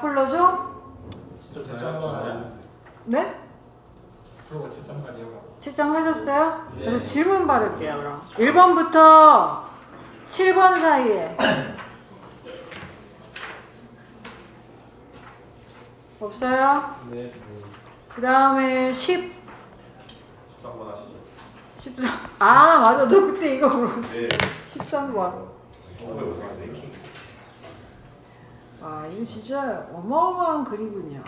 다? 채점 네? 채점까지 해보라고. 채점하셨어요? 예. 그래서 질문 받을게요 그럼 1번부터 7번 사이에 없어요? 네. 그 다음에 10 13번 하시죠. 13. 아 맞아 너 그때 이거 물었어 네. 13번 어, 네. 아 이거 진짜 어마어마한 글이군요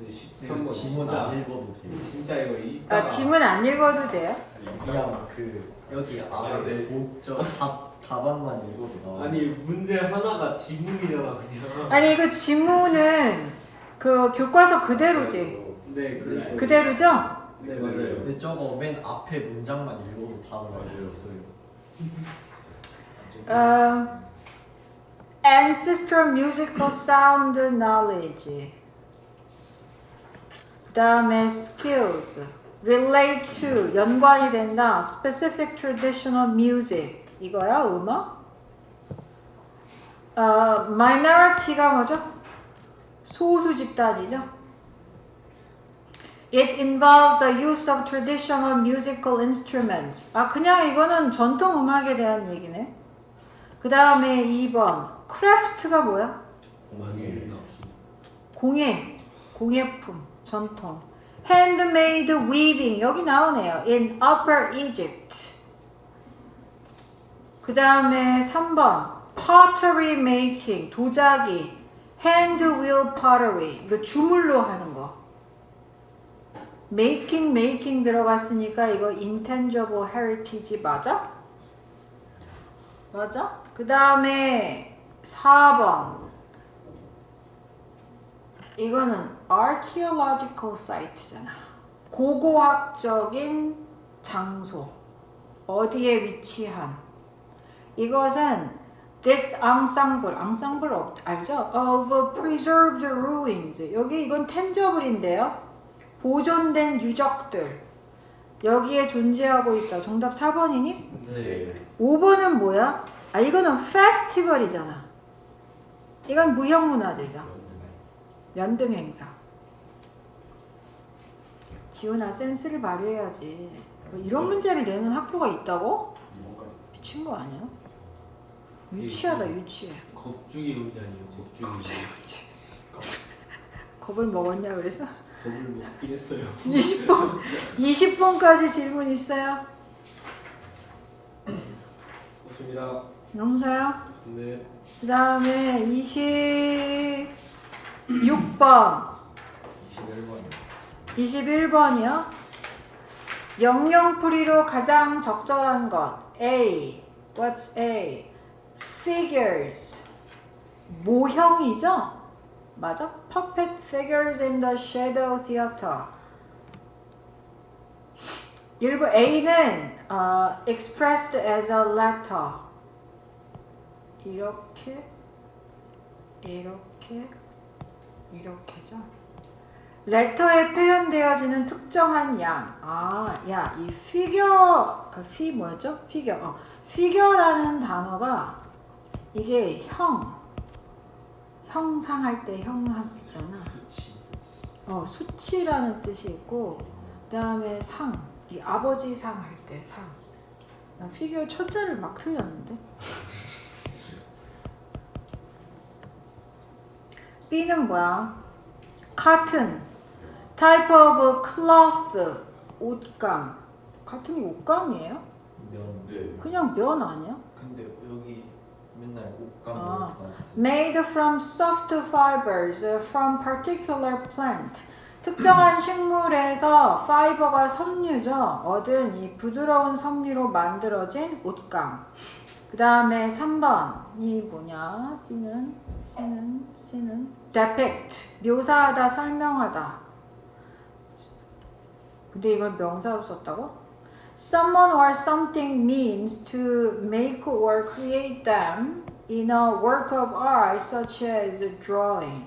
이거 13번 지문 안 읽어도 돼요. 진짜 이거 이따가 아 지문 안 읽어도 돼요? 그냥 그 여기 아래 목적 답 답안만 읽어도 나와. 아니 문제 하나가 지문이잖아 그냥 아니 이거 지문은 그 교과서 그대로지 네 그래 그대로죠? 네 맞아요 근데 저거 맨 앞에 문장만 읽어도 답을 알려줬어요. 어, ancestral musical sound knowledge. 그 다음에 skills. relate to 연관이 된다. specific traditional music. 이거야 음악? 어, minority가 뭐죠? 소수 집단이죠. It involves the use of traditional musical instruments. 아 그냥 이거는 전통 음악에 대한 얘기네. 그 다음에 2번 크래프트가 뭐야? 공항에 공예, 공예품, 전통. Handmade weaving 여기 나오네요. In Upper Egypt. 그 다음에 3번 pottery making 도자기. Hand wheel pottery 이거 주물로 하는 거. making making 들어갔으니까 이거 intangible heritage 맞아? 맞아? 그 다음에 4번 이거는 archaeological site잖아. 고고학적인 장소. 어디에 위치한. 이것은 this ensemble, ensemble 없- 알죠? of preserved ruins. 여기 이건 tangible인데요. 보존된 유적들. 여기에 존재하고 있다. 정답 4번이니? 네. 5번은 뭐야? 아 이거는 페스티벌이잖아. 이건 무형문화재죠. 연등 행사. 지훈아 센스를 발휘해야지. 뭐 이런 문제를 내는 학교가 있다고? 미친 거 아니야? 유치하다 유치해. 겁주기 문제 아니에요 겁주기 겁을 먹었냐 그래서? 겁을 먹긴 했어요 20번 20번까지 질문 있어요? 좋습니다 영서요? 네 그 다음에 26번 21번. 21번이요. 영영풀이로 가장 적절한 것. A. What's A? Figures. 모형이죠? 맞아? Puppet figures in the shadow theater. 1번 A는 어, expressed as a letter. 이렇게 이렇게 이렇게죠. 레터에 표현되어지는 특정한 양. 아, 야, 이 피겨, 아, 피 뭐였죠? 피겨. 어, 피겨라는 단어가 이게 형, 형상할 때 형상 있잖아. 어, 수치라는 뜻이 있고, 그 다음에 상, 이 아버지 상 할 때 상. 나 피겨 첫자를 막 틀렸는데. B는 뭐야? cotton, type of cloth, 옷감. cotton이 옷감이에요? 면. 네. 그냥 면 아니야? 근데 여기 맨날 옷감 아. Made from soft fibers from particular plant. 특정한 식물에서 파이버가 섬유죠. 얻은 이 부드러운 섬유로 만들어진 옷감. 그 다음에 3번이 뭐냐? C는 C는 C는 depict 묘사하다 설명하다. 근데 이걸 명사로 썼다고? Someone or something means to make or create them in a work of art such as drawing.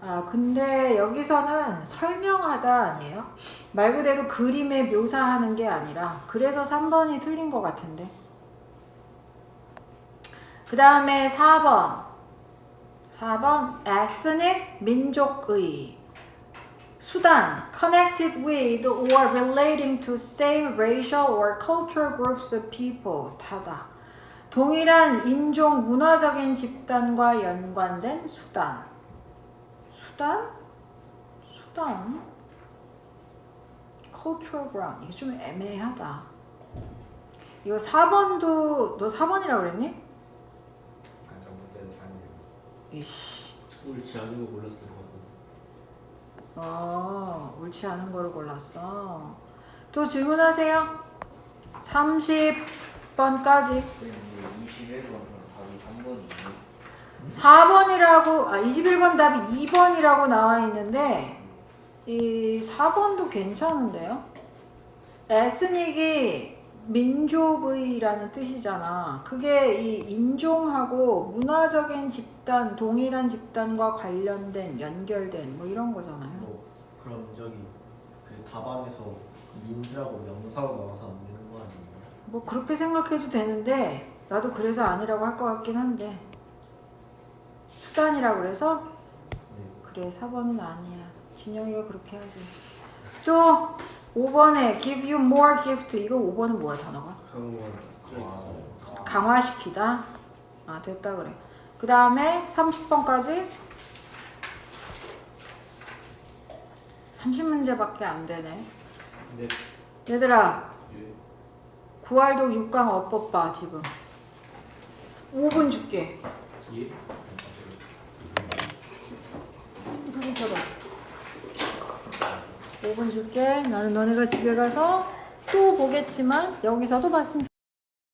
아, 근데 여기서는 설명하다 아니에요? 말 그대로 그림에 묘사하는 게 아니라 그래서 3번이 틀린 것 같은데. 그 다음에 4번. 4번 ethnic 민족의 수단 connected with or relating to same racial or cultural groups of people 다다 동일한 인종 문화적인 집단과 연관된 수단 수단? 수단? cultural ground 이게 좀 애매하다 이거 4번도 너 4번이라고 그랬니? 아, 저 문제는 잘 모르겠어요. 이씨 옳지 않은 거 골랐을 것 같아. 어, 옳지 않은 거를 골랐어. 또 질문하세요. 30번까지. 21번 답이 3번이에요 4번이라고, 아, 21번 답이 2번이라고 나와 있는데, 이 4번도 괜찮은데요? 에스닉이 민족의라는 뜻이잖아. 그게 이 인종하고 문화적인 집단, 동일한 집단과 관련된, 연결된 뭐 이런 거잖아요. 뭐 그럼 저기 그 답안에서 민주라고 명사로 나와서 안 되는 거 아니에요? 뭐 그렇게 생각해도 되는데 나도 그래서 아니라고 할 것 같긴 한데 수단이라고 그래서 네. 그래 4번은 아니야 진영이가 그렇게 하지 또 5번에 give you more gift. 이거 5번은 뭐야 단어가? 강화시키다. 아 됐다 그래. 그 다음에 30번까지? 30문제밖에 안 되네. 네. 얘들아 예. 구활도 6강 어법 봐 지금. 5분 줄게. 예. 5분 줄게. 나는 너네가 집에 가서 또 보겠지만 여기서도 봤으면 좋겠어